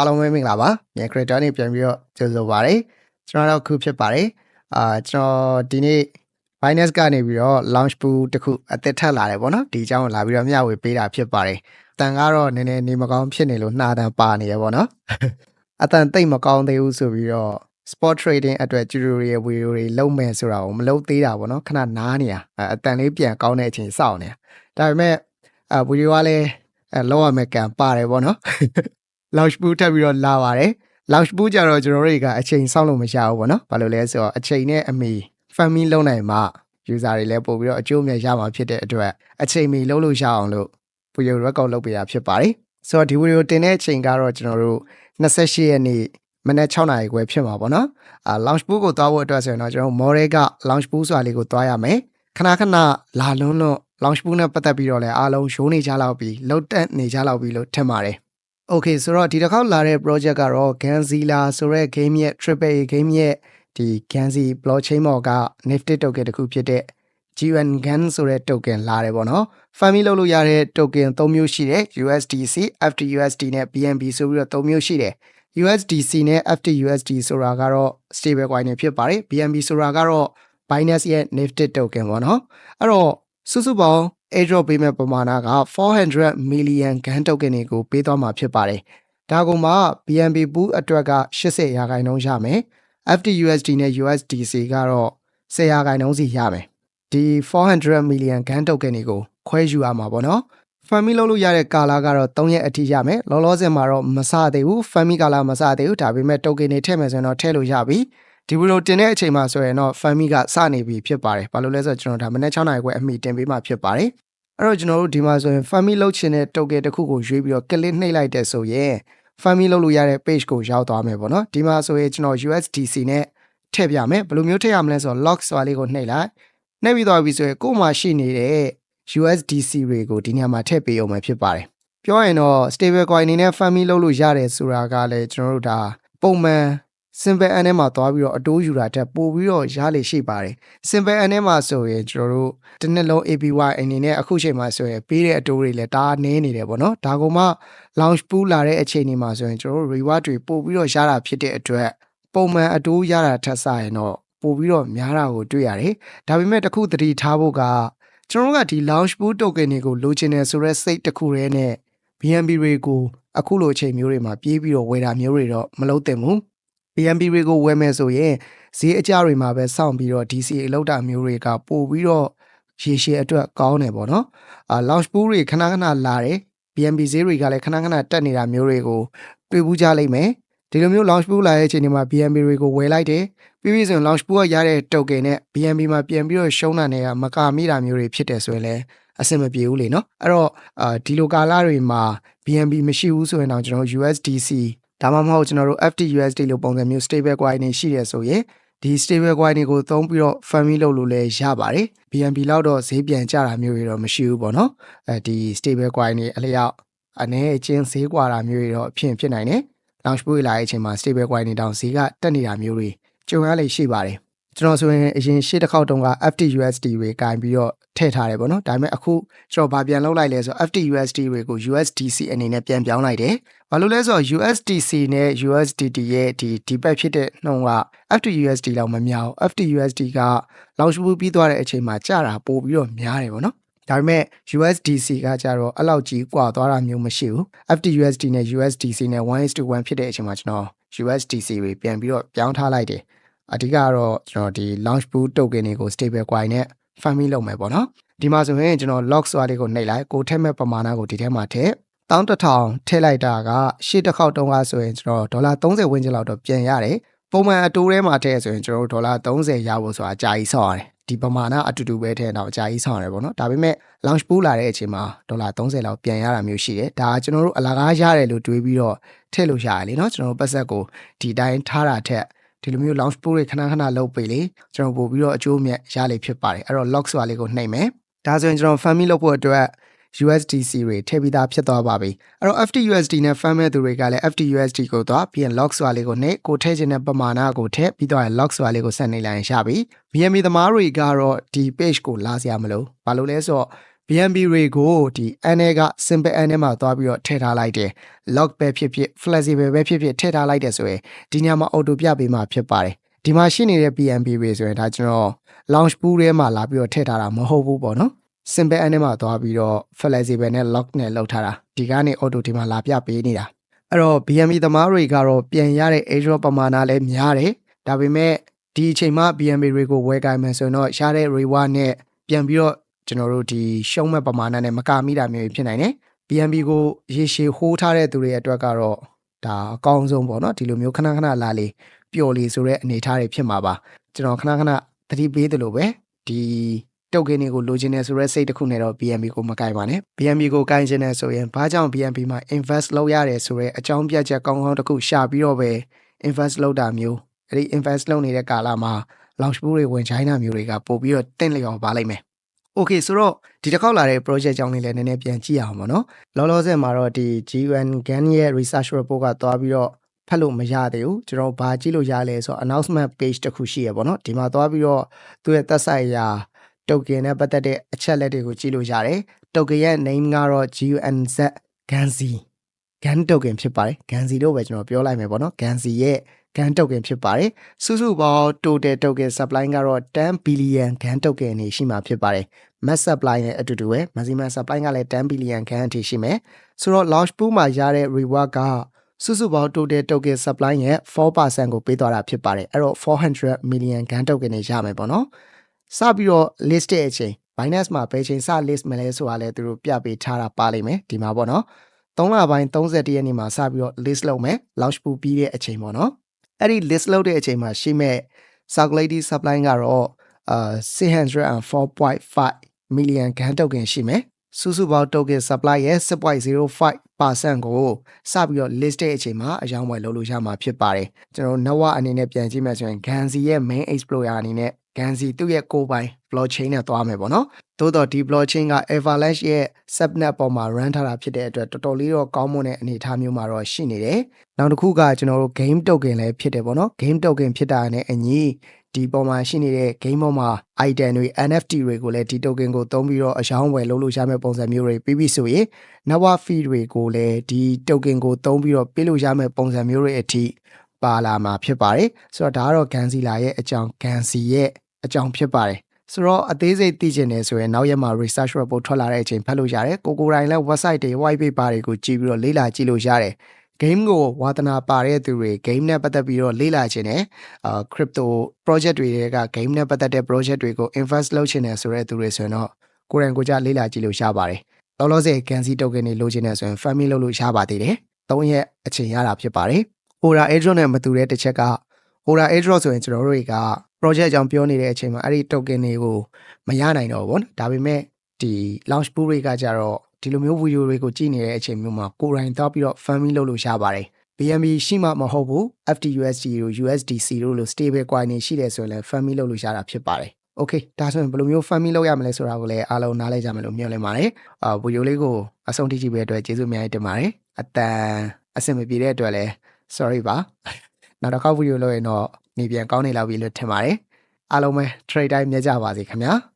အားလုံးပဲမင်္ဂလာပါမြန် creator နေပြန်ပြီးတော့ကြိုဆိုပါရစေကျွန်တော်တော့ခုဖြစ်ပါတယ်အာကျွန်တော်ဒီနေ့ Binance ကနေပြီးတော့ launch pool တစ်ခုအသစ်ထပ်လာတယ်ပေါ့နော်ဒီအကြောင်းကိုလာပြီးတော့မျှဝေပေးတာဖြစ်ပါတယ်တန်ကတော့နည်းနည်းနေမကောင်းဖြစ်နေလို့နှာတန်ပါနေရပေါ့နော်အတန်တိတ်မကောင်းသေးဘူးဆိုပြီးတော့ sport trading အတွက် tutorial video တွေလုပ်မယ်ဆိုတာကိုမလုပ်သေးတာပေါ့နော်ခဏနားနေရအတန်လေးပြန်ကောင်းတဲ့အချိန်စောင့်နေတာဒါပေမဲ့အဲ video ကလည်းအဲလောက်ရမယ်ကံပါတယ်ပေါ့နော် launch pool ထပ်ပြီးတော့လာပါတယ် launch pool ကြတော့ကျွန်တော်တို့တွေကအချိန်စောင့်လို့မရဘူးပေါ့နော်ဘာလို့လဲဆိုတော့အချိန်နဲ့အမီ family လုံးနိုင်မှ user တွေလည်းပို့ပြီးတော့အကျိုးအမြတ်ရမှာဖြစ်တဲ့အတွက်အချိန်မီလုံးလို့ရအောင်လို့ video record လုပ်ပေးတာဖြစ်ပါတယ်ဆိုတော့ဒီ video တင်တဲ့အချိန်ကတော့ကျွန်တော်တို့28ရက်နေ့မနေ့6နာရီခွဲဖြစ်မှာပေါ့နော်အာ launch pool ကိုသွားဖို့အတွက်ဆိုရင်တော့ကျွန်တော် model က launch pool ဆိုတာလေးကိုသွားရမယ်ခဏခဏလာလုံးလုံး launch pool နဲ့ပတ်သက်ပြီးတော့လည်းအားလုံးရှိုးနေကြလောက်ပြီးလုတ်တက်နေကြလောက်ပြီးလို့ထင်ပါတယ် Okay ဆိုတော့ဒီတစ်ခေါက်လာတဲ့ project ကတော့ Ganzilla ဆိုတဲ့ game ရဲ့ triple A game ရဲ့ဒီ Ganzi blockchain ပေါ်က Nifty token တစ်ခုဖြစ်တဲ့ GUN GAN ဆိုတဲ့ token လာတယ်ပေါ့နော်။ family လုပ်လို့ရတဲ့ token ၃မျိုးရှိတယ် USDC, FTUSD နဲ့ BNB ဆိုပြီးတော့၃မျိုးရှိတယ်။ USDC နဲ့ FTUSD ဆိုတာကတော့ stable coin တွေဖြစ်ပါတယ်။ BNB ဆိုတာကတော့ Binance ရဲ့ Nifty token ပေါ့နော်။အဲ့တော့စုစုပေါင်း airdrop ပေးမဲ့ပမာဏက400 million GAN token တွေကိုပေးသွားမှာဖြစ်ပါတယ်။ဒါကမှ BNB pool အတွက်က80ရာခိုင်နှုန်းရမယ်။ FTUSD နဲ့ USDC ကတော့10ရာခိုင်နှုန်းစီရမယ်။ဒီ400 million GAN token တွေကိုခွဲယူရမှာပေါ့နော်။ family လုပ်လို့ရတဲ့ကာလာကတော့3ရက်အထိရမယ်။လောလောဆယ်မှာတော့မစသေးဘူး။ family ကာလာမစသေးဘူး။ဒါပေမဲ့ token တွေထည့်မယ်ဆိုရင်တော့ထည့်လို့ရပြီ။ ဒီဗီဒီယိုတင်တဲ့အချိန်မှာဆိုရင်တော့ family ကစနေပြီဖြစ်ပါတယ်။ဘာလို့လဲဆိုတော့ကျွန်တော်ဒါမနေ့6နာရီခွဲအမိတင်ပေးမှဖြစ်ပါတယ်။အဲ့တော့ကျွန်တော်တို့ဒီမှာဆိုရင် family လုပ်ချင်တဲ့ token တစ်ခုကိုရွေးပြီးတော့ click နှိပ်လိုက်တဲ့ဆိုရင် family လုပ်လို့ရတဲ့ page ကိုရောက်သွားမယ်ပေါ့နော်။ဒီမှာဆိုရင်ကျွန်တော် USDC နဲ့ထည့်ပြမယ်။ဘယ်လိုမျိုးထည့်ရမလဲဆိုတော့ lock ဆိုတာလေးကိုနှိပ်လိုက်။နှိပ်ပြီးသွားပြီဆိုရင်ကို့မှာရှိနေတဲ့ USDC တွေကိုဒီနေရာမှာထည့်ပေးအောင်မယ်ဖြစ်ပါတယ်။ပြောရင်တော့ stable coin အနေနဲ့ family လုပ်လို့ရတယ်ဆိုတာကလည်းကျွန်တော်တို့ဒါပုံမှန် simple n ထဲမှာသွားပြီးတော့အတိုးယူတာတက်ပို့ပြီးတော့ရလေရှိပါတယ် simple n ထဲမှာဆိုရင်ကျွန်တော်တို့တစ်နှစ်လုံး APY အနေနဲ့အခုချိန်မှာဆိုရင်ပေးတဲ့အတိုးတွေလည်းဒါနည်းနေတယ်ပေါ့နော်ဒါကမှ launch pool လာတဲ့အချိန်ဒီမှာဆိုရင်ကျွန်တော်တို့ reward တွေပို့ပြီးတော့ရတာဖြစ်တဲ့အတွက်ပုံမှန်အတိုးရတာထက်စားရင်တော့ပို့ပြီးတော့များတာကိုတွေ့ရတယ်ဒါပေမဲ့တခုသတိထားဖို့ကကျွန်တော်တို့ကဒီ launch pool token တွေကိုလိုချင်တယ်ဆိုတော့စိတ်တစ်ခုတည်းနဲ့ BNB တွေကိုအခုလိုအချိန်မျိုးတွေမှာပြေးပြီးတော့ဝယ်တာမျိုးတွေတော့မလုပ်သင့်ဘူး BNB တွေကိုဝယ်မယ်ဆိုရင်ဈေးအကျတွေမှာပဲစောင့်ပြီးတော့ DCA လောက်တာမျိုးတွေကပို့ပြီးတော့ရေရှည်အတွက်ကောင်းတယ်ပေါ့နော်အာ launch pool တွေခဏခဏလာတယ် BNB ဈေးတွေကလည်းခဏခဏတက်နေတာမျိုးတွေကိုတွေ့ဘူးကြလိမ့်မယ်ဒီလိုမျိုး launch pool လာတဲ့အချိန်ဒီမှာ BNB တွေကိုဝယ်လိုက်တယ်ပြီးပြီဆိုရင် launch pool ကရတဲ့ token နဲ့ BNB မှာပြန်ပြီးတော့ရှုံးတာနဲ့ကမကာမိတာမျိုးတွေဖြစ်တယ်ဆိုရင်လည်းအဆင်မပြေဘူးလေနော်အဲ့တော့အာဒီလိုကာလတွေမှာ BNB မရှိဘူးဆိုရင်တော့ကျွန်တော် USDC ဒါမှမဟုတ်ကျွန်တော်တို့ FTUSD လို့ပုံစံမျိုး stable coin တွေရှိတယ်ဆိုရင်ဒီ stable coin တွေကိုသုံးပြီးတော့ family လုပ်လို့လည်းရပါတယ် BNB လောက်တော့ဈေးပြန်ကျတာမျိုးတွေတော့မရှိဘူးပေါ့နော်အဲဒီ stable coin တွေအလျောက်အနေအချင်းဈေးကွာတာမျိုးတွေတော့အဖြစ်ဖြစ်နိုင်တယ် launch pool လာတဲ့အချိန်မှာ stable coin တွေတောင်ဈေးကတက်နေတာမျိုးတွေကြုံရလေရှိပါတယ် ကျွန်တော်ဆိုရင်အရင်ရှေ့တစ်ခေါက်တုန်းက FTUSD တွေကင်ပြီးတော့ထည့်ထားတယ်ပေါ့နော်ဒါပေမဲ့အခုကျွန်တော်ဗာပြန်လုပ်လိုက်လဲဆို FTUSD တွေကို USDC အနေနဲ့ပြန်ပြောင်းလိုက်တယ်ဘာလို့လဲဆိုတော့ USDC နဲ့ USDT ရဲ့ဒီဒီဘက်ဖြစ်တဲ့နှုန်းက FTUSD လောက်မများဘူး FTUSD က launch pool ပြီးသွားတဲ့အချိန်မှာကျတာပို့ပြီးတော့များတယ်ပေါ့နော်ဒါပေမဲ့ USDC ကကြတော့အဲ့လောက်ကြီးကွာသွားတာမျိုးမရှိဘူး FTUSD နဲ့ USDC နဲ့1:1ဖြစ်တဲ့အချိန်မှာကျွန်တော် USDC တွေပြန်ပြီးတော့ပြောင်းထားလိုက်တယ် အဓိကတော့ကျွန်တော်ဒီ launch pool token တွေကို stable coin နဲ့ family လုပ်မယ်ပေါ့နော်ဒီမှာဆိုရင်ကျွန်တော် lock ဆိုတာလေးကိုနှိပ်လိုက်ကိုထည့်မဲ့ပမာဏကိုဒီထဲမှာထည့်တောင်းတစ်ထောင်ထည့်လိုက်တာကရှေ့တစ်ခေါက်တုန်းကဆိုရင်ကျွန်တော်ဒေါ်လာ30ဝန်းကျင်လောက်တော့ပြန်ရတယ်ပုံမှန်အတိုးထဲမှာထည့်ဆိုရင်ကျွန်တော်တို့ဒေါ်လာ30ရဖို့ဆိုတာအကြာကြီးဆောက်ရတယ်ဒီပမာဏအတူတူပဲထည့်တော့အကြာကြီးဆောက်ရတယ်ပေါ့နော်ဒါပေမဲ့ launch pool လာတဲ့အချိန်မှာဒေါ်လာ30လောက်ပြန်ရတာမျိုးရှိတယ်ဒါကကျွန်တော်တို့အလကားရတယ်လို့တွေးပြီးတော့ထည့်လို့ရတယ်လीเนาะကျွန်တော်တို့ပတ်ဆက်ကိုဒီတိုင်းထားတာထက် ဒီလိုမျိုး launch pool တွေခဏခဏလုပ်ပေးလေကျွန်တော်ပို့ပြီးတော့အကျိုးမြတ်ရလေဖြစ်ပါတယ်အဲ့တော့ lock ဆိုတာလေးကိုနှိပ်မယ်ဒါဆိုရင်ကျွန်တော် family လုပ်ဖို့အတွက် USDC တွေထည့်ပြီးသားဖြစ်သွားပါပြီအဲ့တော့ FTUSD နဲ့ fan မဲ့သူတွေကလည်း FTUSD ကိုသွားပြီးရင် lock ဆိုတာလေးကိုနှိပ်ကိုထည့်ခြင်းတဲ့ပမာဏကိုထည့်ပြီးတော့ lock ဆိုတာလေးကိုဆက်နေလိုက်ရင်ရပြီ BNB သမားတွေကတော့ဒီ page ကိုလာစရာမလိုဘာလို့လဲဆိုတော့ BNB တွေကိုဒီ N နဲ့က simple N နဲ့မှာသွားပြီးတော့ထည့်ထားလိုက်တယ် lock ပဲဖြစ်ဖြစ် flexible ပဲဖြစ်ဖြစ်ထည့်ထားလိုက်တယ်ဆိုရင်ဒီညမှာ auto ပြပေးမှာဖြစ်ပါတယ်ဒီမှာရှိနေတဲ့ BNB တွေဆိုရင်ဒါကျွန်တော် launch pool ထဲမှာလာပြီးတော့ထည့်ထားတာမဟုတ်ဘူးပေါ့နော် simple N နဲ့မှာသွားပြီးတော့ flexible နဲ့ lock နဲ့လောက်ထားတာဒီကနေ auto ဒီမှာလာပြပေးနေတာအဲ့တော့ BNB သမားတွေကတော့ပြန်ရတဲ့ airdrop ပမာဏလည်းများတယ်ဒါပေမဲ့ဒီအချိန်မှာ BNB တွေကိုဝယ်ကိုင်မယ်ဆိုရင်တော့ရတဲ့ reward နဲ့ပြန်ပြီးတော့ ကျွန်တော်တို့ဒီရှုံးမဲ့ပမာဏနဲ့မကမိတာမျိုးဖြစ်နိုင်တယ် BNB ကိုရေရှည်ဟိုးထားတဲ့သူတွေအတွက်ကတော့ဒါအကောင်းဆုံးပေါ့နော်ဒီလိုမျိုးခဏခဏလာလေပျော်လေဆိုတဲ့အနေအထားတွေဖြစ်မှာပါကျွန်တော်ခဏခဏသတိပေးသလိုပဲဒီတုတ်ကင်းတွေကိုလိုချင်နေဆိုတဲ့စိတ်တစ်ခုနဲ့တော့ BNB ကိုမကင်ပါနဲ့ BNB ကိုကင်ချင်တယ်ဆိုရင်ဘာကြောင့် BNB မှာ invest လုပ်ရတယ်ဆိုတဲ့အကြောင်းပြချက်ကောင်းကောင်းတစ်ခုရှာပြီးတော့ပဲ invest လုပ်တာမျိုးအဲ့ဒီ invest လုပ်နေတဲ့ကာလမှာ launch pool တွေဝင်ချိုင်းတာမျိုးတွေကပို့ပြီးတော့တင့်လျော်ပါလိမ့်မယ် Okay ဆိုတော့ဒီတစ်ခေါက်လာတဲ့ project ကြောင်းလေးလည်းနည်းနည်းပြန်ကြည့်အောင်ပါနော်လောလောဆယ်မှာတော့ဒီ GUN GAN ရဲ့ research report ကသွားပြီးတော့ဖတ်လို့မရသေးဘူးကျွန်တော်ဘာကြည့်လို့ရလဲဆိုတော့ announcement page တစ်ခုရှိရပါတော့ဒီမှာသွားပြီးတော့သူ့ရဲ့သက်ဆိုင်ရာ token နဲ့ပတ်သက်တဲ့အချက်လက်တွေကိုကြည့်လို့ရတယ် token ရဲ့ name ကတော့ GUNZ Ganzi GAN token ဖြစ်ပါတယ် Ganzi လို့ပဲကျွန်တော်ပြောလိုက်မယ်ပေါ့နော် Ganzi ရဲ့ GAN token ဖြစ်ပါတယ်စုစုပေါင်း total token supply ကတော့10 billion GAN token နေရှိမှာဖြစ်ပါတယ် mass supply နဲ့အတူတူပဲ maximum supply ကလည်း10 billion GAN အထိရှိမယ်ဆိုတော့ launch pool မှာရတဲ့ reward ကစုစုပေါင်း total token supply ရဲ့4%ကိုပေးသွားတာဖြစ်ပါတယ်အဲ့တော့400 million GAN token နေရမယ်ပေါ့နော်စပြီးတော့ list တဲ့အချိန် Binance မှာဘယ်ချိန်စ list မလဲဆိုတာလည်းသူတို့ပြပေးထားတာပါလိမ့်မယ်ဒီမှာပေါ့နော် 3လပိုင်း31ရက်နေ့မှာစပြီးတော့ list လုပ်မယ် launch pool ပြီးတဲ့အချိန်ပေါ့နော်အဲ့ဒီ list လုပ်တဲ့အချိန်မှာရှိမဲ့ circulating supply ကတော့အာ604.5 million GAN token ရှိမယ် စုစုပေါင်း token supply ရဲ့6.05%ကိုစပြီးတော့ list တဲ့အချိန်မှာအယောင်းဝယ်လုပ်လို့ရမှာဖြစ်ပါတယ်ကျွန်တော် network အနေနဲ့ပြန်ကြည့်မယ်ဆိုရင် Ganzi ရဲ့ main explorer အနေနဲ့ Ganzi သူ့ရဲ့ကိုယ်ပိုင် blockchain နဲ့သွားမယ်ပေါ့နော်သို့တော့ဒီ blockchain က Avalanche ရဲ့ subnet ပေါ်မှာ run ထားတာဖြစ်တဲ့အတွက်တော်တော်လေးတော့ကောင်းမွန်တဲ့အနေအထားမျိုးမှာတော့ရှိနေတယ်နောက်တစ်ခုကကျွန်တော်တို့ game token လည်းဖြစ်တယ်ပေါ့နော် game token ဖြစ်တာနဲ့အညီ ဒီပေါ်မှာရှိနေတဲ့ game ပေါ်မှာ item တွေ NFT တွေကိုလည်းဒီ token ကိုသုံးပြီးတော့အယောင်းဝယ်လုပ်လို့ရမယ့်ပုံစံမျိုးတွေပြီးပြီဆိုရင် network fee တွေကိုလည်းဒီ token ကိုသုံးပြီးတော့ပေးလို့ရမယ့်ပုံစံမျိုးတွေအထိပါလာမှာဖြစ်ပါတယ်ဆိုတော့ဒါကတော့ Ganzilla ရဲ့အကြောင်း Ganzi ရဲ့အကြောင်းဖြစ်ပါတယ်ဆိုတော့အသေးစိတ်သိချင်တယ်ဆိုရင်နောက်ရက်မှာ research report ထွက်လာတဲ့အချိန်ဖတ်လို့ရတယ်ကိုကိုတိုင်းလည်း website တွေ white paper တွေကိုကြည့်ပြီးတော့လေ့လာကြည့်လို့ရတယ် game ကိုဝါသနာပါတဲ့သူတွေ game နဲ့ပတ်သက်ပြီးတော့လေ့လာခြင်းနဲ့အာ crypto project တွေက game နဲ့ပတ်သက်တဲ့ project တွေကို invest လုပ်ခြင်းနဲ့ဆိုတဲ့သူတွေဆိုရင်တော့ကိုယ်တိုင်ကိုယ်ကျလေ့လာကြည့်လို့ရပါတယ်လောလောဆယ် Ganzi token တွေလိုချင်တယ်ဆိုရင် family လုပ်လို့ရပါသေးတယ်၃ရက်အချိန်ရတာဖြစ်ပါတယ် Aura airdrop နဲ့မတူတဲ့တစ်ချက်က Aura airdrop ဆိုရင်ကျွန်တော်တို့တွေက project အကြောင်းပြောနေတဲ့အချိန်မှာအဲ့ဒီ token တွေကိုမရနိုင်တော့ဘူးပေါ့နော်ဒါပေမဲ့ဒီ launch pool တွေကကြတော့ ဒီလိုမျိုး video တွေကိုကြည့်နေတဲ့အချိန်မျိုးမှာကိုယ်တိုင်သွားပြီးတော့ family လုပ်လို့ရပါတယ် BNB ရှိမှမဟုတ်ဘူး FTUSD တို့ USDC တို့လို stable coin တွေရှိတယ်ဆိုရင်လည်း family လုပ်လို့ရတာဖြစ်ပါတယ် Okay ဒါဆိုရင်ဘယ်လိုမျိုး family လုပ်ရမလဲဆိုတာကိုလည်းအားလုံးနားလည်ကြမယ်လို့မျှော်လင့်ပါတယ်။အာဗီဒီယိုလေးကိုအဆုံးထိကြည့်ပေးတဲ့အတွက်ကျေးဇူးအများကြီးတင်ပါတယ်။အတန်အဆင်မပြေတဲ့အတွက်လည်း sorry ပါ။နောက်တစ်ခေါက်ဗီဒီယိုလုပ်ရင်တော့နေပြန်ကောင်းနေလောက်ပြီလို့ထင်ပါတယ်။အားလုံးပဲ trade time မြတ်ကြပါစေခင်ဗျာ။